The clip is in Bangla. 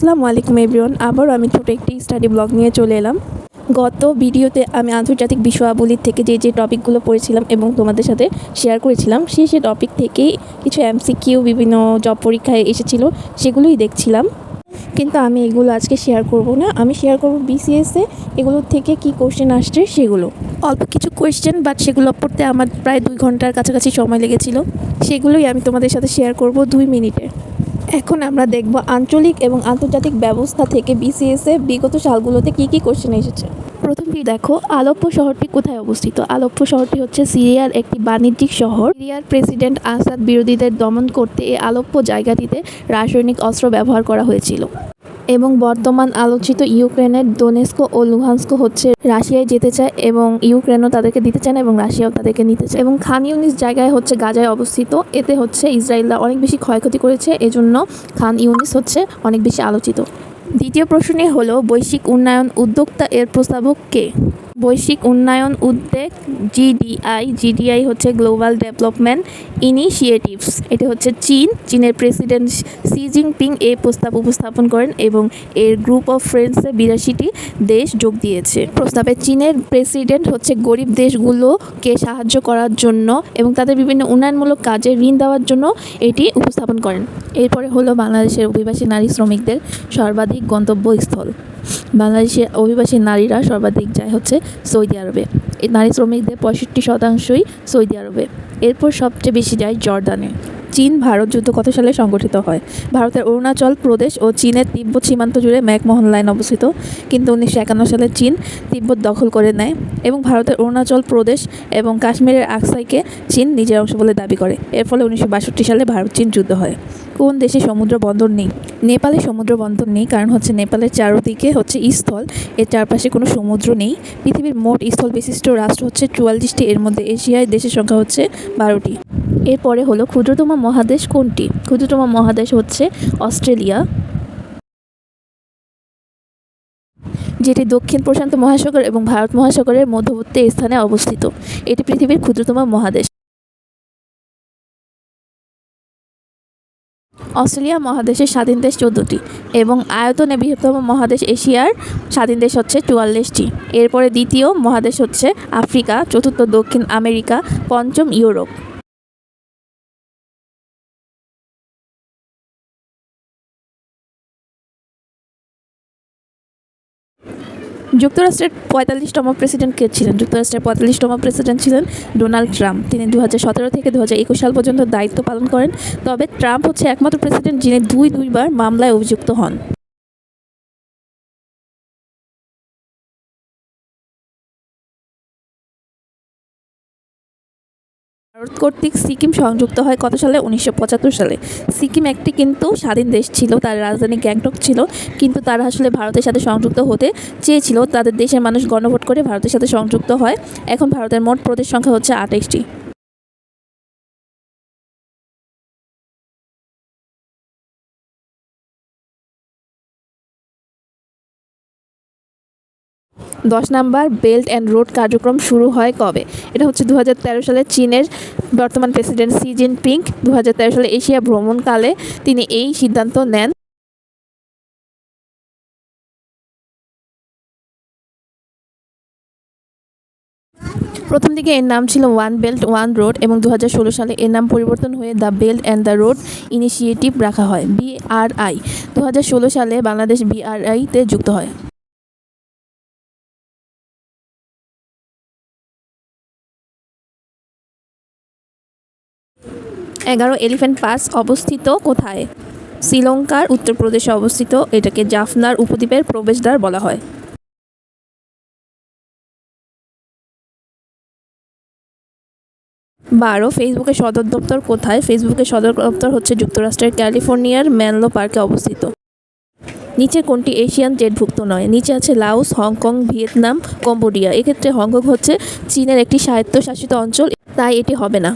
আসসালামু আলাইকুম এভরিওয়ান, আবারও আমি ছোটো একটি স্টাডি ব্লগ নিয়ে চলে এলাম। গত ভিডিওতে আমি আন্তর্জাতিক বিষয়াবলীর থেকে যে যে টপিকগুলো পড়েছিলাম এবং তোমাদের সাথে শেয়ার করেছিলাম, সেই সে টপিক থেকেই কিছু এমসিকিউ, বিভিন্ন জব পরীক্ষায় এসেছিল, সেগুলোই দেখছিলাম। কিন্তু আমি এগুলো আজকে শেয়ার করব না। আমি শেয়ার করব বিসিএসে এগুলোর থেকে কি কোশ্চেন আসছে সেগুলো। অল্প কিছু কোয়েশ্চেন বাট সেগুলো পড়তে আমার প্রায় দুই ঘণ্টার কাছাকাছি সময় লেগেছিল। সেগুলোই আমি তোমাদের সাথে শেয়ার করব দুই মিনিটে। এখন আমরা দেখব আঞ্চলিক এবং আন্তর্জাতিক ব্যবস্থা থেকে বিসিএসএ বিগত সালগুলোতে কি কি কোশ্চেন এসেছে। প্রথমটি দেখো, আলপ্পো শহরটি কোথায় অবস্থিত? আলেপ্পো শহরটি হচ্ছে সিরিয়ার একটি বাণিজ্যিক শহর। সিরিয়ার প্রেসিডেন্ট আসাদ বিরোধীদের দমন করতে এই আলপ্পো জায়গাটিতে রাসায়নিক অস্ত্র ব্যবহার করা হয়েছিল। এবং বর্তমান আলোচিত ইউক্রেনের দোনেস্কো ও লুহানস্কো হচ্ছে রাশিয়ায় যেতে চায় এবং ইউক্রেনও তাদেরকে দিতে চায় না এবং রাশিয়াও তাদেরকে নিতে চায়। এবং খান ইউনিস জায়গায় হচ্ছে গাজায় অবস্থিত। এতে হচ্ছে ইসরায়েলরা অনেক বেশি ক্ষয়ক্ষতি করেছে। এজন্য খান ইউনিস হচ্ছে অনেক বেশি আলোচিত। দ্বিতীয় প্রশ্নে হলো, বৈশ্বিক উন্নয়ন উদ্যোক্তা এর প্রস্তাবক কে? বৈশ্বিক উন্নয়ন উদ্যোগ, জিডিআই জিডিআই হচ্ছে গ্লোবাল ডেভেলপমেন্ট ইনিশিয়েটিভস এটি হচ্ছে চীন, চীনের প্রেসিডেন্ট সি জিনপিং এই প্রস্তাব উপস্থাপন করেন এবং এর গ্রুপ অফ ফ্রেন্ডসে বিরাশিটি দেশ যোগ দিয়েছে। প্রস্তাবে চীনের প্রেসিডেন্ট হচ্ছে গরিব দেশগুলোকে সাহায্য করার জন্য এবং তাদের বিভিন্ন উন্নয়নমূলক কাজে ঋণ দেওয়ার জন্য এটি উপস্থাপন করেন। এরপরে হলো বাংলাদেশের অভিবাসী নারী শ্রমিকদের সর্বাধিক গন্তব্যস্থল। বাংলাদেশের অভিবাসী নারীরা সর্বাধিক যায় হচ্ছে সৌদি আরবে। নারী শ্রমিকদের পঁয়ষট্টি শতাংশই সৌদি আরবে। এরপর সবচেয়ে বেশি যায় জর্দানে। চীন, ভারত যুদ্ধ কত সালে সংগঠিত হয়? ভারতের অরুণাচল প্রদেশ ও চীনের তিব্বত সীমান্ত জুড়ে ম্যাকমোহন লাইন অবস্থিত। কিন্তু উনিশশো একান্ন সালে চীন তিব্বত দখল করে নেয় এবং ভারতের অরুণাচল প্রদেশ এবং কাশ্মীরের আকসাইকে চীন নিজের অংশ বলে দাবি করে। এর ফলে উনিশশো বাষট্টি সালে ভারত চীন যুদ্ধ হয়। কোন দেশে সমুদ্র বন্দর নেই? নেপালে সমুদ্র বন্দর নেই, কারণ হচ্ছে নেপালের চারদিকে হচ্ছে স্থল, এর চারপাশে কোনো সমুদ্র নেই। পৃথিবীর মোট স্থল বিশিষ্ট রাষ্ট্র হচ্ছে চুয়াল্লিশটি, এর মধ্যে এশিয়ায় দেশের সংখ্যা হচ্ছে বারোটি। এরপরে হলো ক্ষুদ্রতম মহাদেশ কোনটি? ক্ষুদ্রতম মহাদেশ হচ্ছে অস্ট্রেলিয়া। যেটি দক্ষিণ প্রশান্ত মহাসাগর এবং ভারত মহাসাগরের মধ্যবর্তী স্থানে অবস্থিত। এটি পৃথিবীর ক্ষুদ্রতম মহাদেশ। অস্ট্রেলিয়া মহাদেশের স্বাধীন দেশ চোদ্দোটি এবং আয়তনে বৃহত্তম মহাদেশ এশিয়ার স্বাধীন দেশ হচ্ছে চুয়াল্লিশটি। এরপরে দ্বিতীয় মহাদেশ হচ্ছে আফ্রিকা, চতুর্থ দক্ষিণ আমেরিকা, পঞ্চম ইউরোপ। যুক্তরাষ্ট্রের পঁয়তাল্লিশতম প্রেসিডেন্ট কে ছিলেন? যুক্তরাষ্ট্রের পঁয়তাল্লিশতম প্রেসিডেন্ট ছিলেন ডোনাল্ড ট্রাম্প। তিনি দু থেকে দু সাল পর্যন্ত দায়িত্ব পালন করেন। তবে ট্রাম্প হচ্ছে একমাত্র প্রেসিডেন্ট যিনি দুই দুইবার মামলায় অভিযুক্ত হন। ভারত কর্তৃক সিকিম সংযুক্ত হয় কত সালে? উনিশশো পঁচাত্তর সালে। সিকিম একটি কিন্তু স্বাধীন দেশ ছিল, তার রাজধানী গ্যাংটক ছিল, কিন্তু তারা আসলে ভারতের সাথে সংযুক্ত হতে চেয়েছিল। তাদের দেশের মানুষ গণভোট করে ভারতের সাথে সংযুক্ত হয়। এখন ভারতের মোট প্রদেশ সংখ্যা হচ্ছে আঠাইশটি দশ নাম্বার বেল্ট অ্যান্ড রোড কার্যক্রম শুরু হয় কবে? এটা হচ্ছে দু হাজার তেরো সালে চীনের বর্তমান প্রেসিডেন্ট সি জিনপিং। দু সালে এশিয়া ভ্রমণকালে তিনি এই সিদ্ধান্ত নেন। প্রথম দিকে এর নাম ছিল ওয়ান বেল্ট, ওয়ান রোড এবং দু হাজার ষোলো সালে এর নাম পরিবর্তন হয়ে the belt and the road initiative রাখা হয়, বিআরআই। দু হাজার ষোলো সালে বাংলাদেশ বিআরআইতে যুক্ত হয়। এগারো এলিফ্যান্ট পাস অবস্থিত কোথায়? শ্রীলঙ্কার উত্তরপ্রদেশে অবস্থিত, এটাকে জাফনার উপদ্বীপের প্রবেশদ্বার বলা হয়। বারো, ফেসবুকের সদর দপ্তর কোথায়? ফেসবুকের সদর দপ্তর হচ্ছে যুক্তরাষ্ট্রের ক্যালিফোর্নিয়ার ম্যানলো পার্কে অবস্থিত। নিচে কোনটি এশিয়ান জেটভুক্ত নয়? নিচে আছে Laos, Hong Kong, Vietnam, Cambodia. এক্ষেত্রে হংকং হচ্ছে চীনের একটি স্বায়ত্তশাসিত অঞ্চল, তাই এটি হবে না।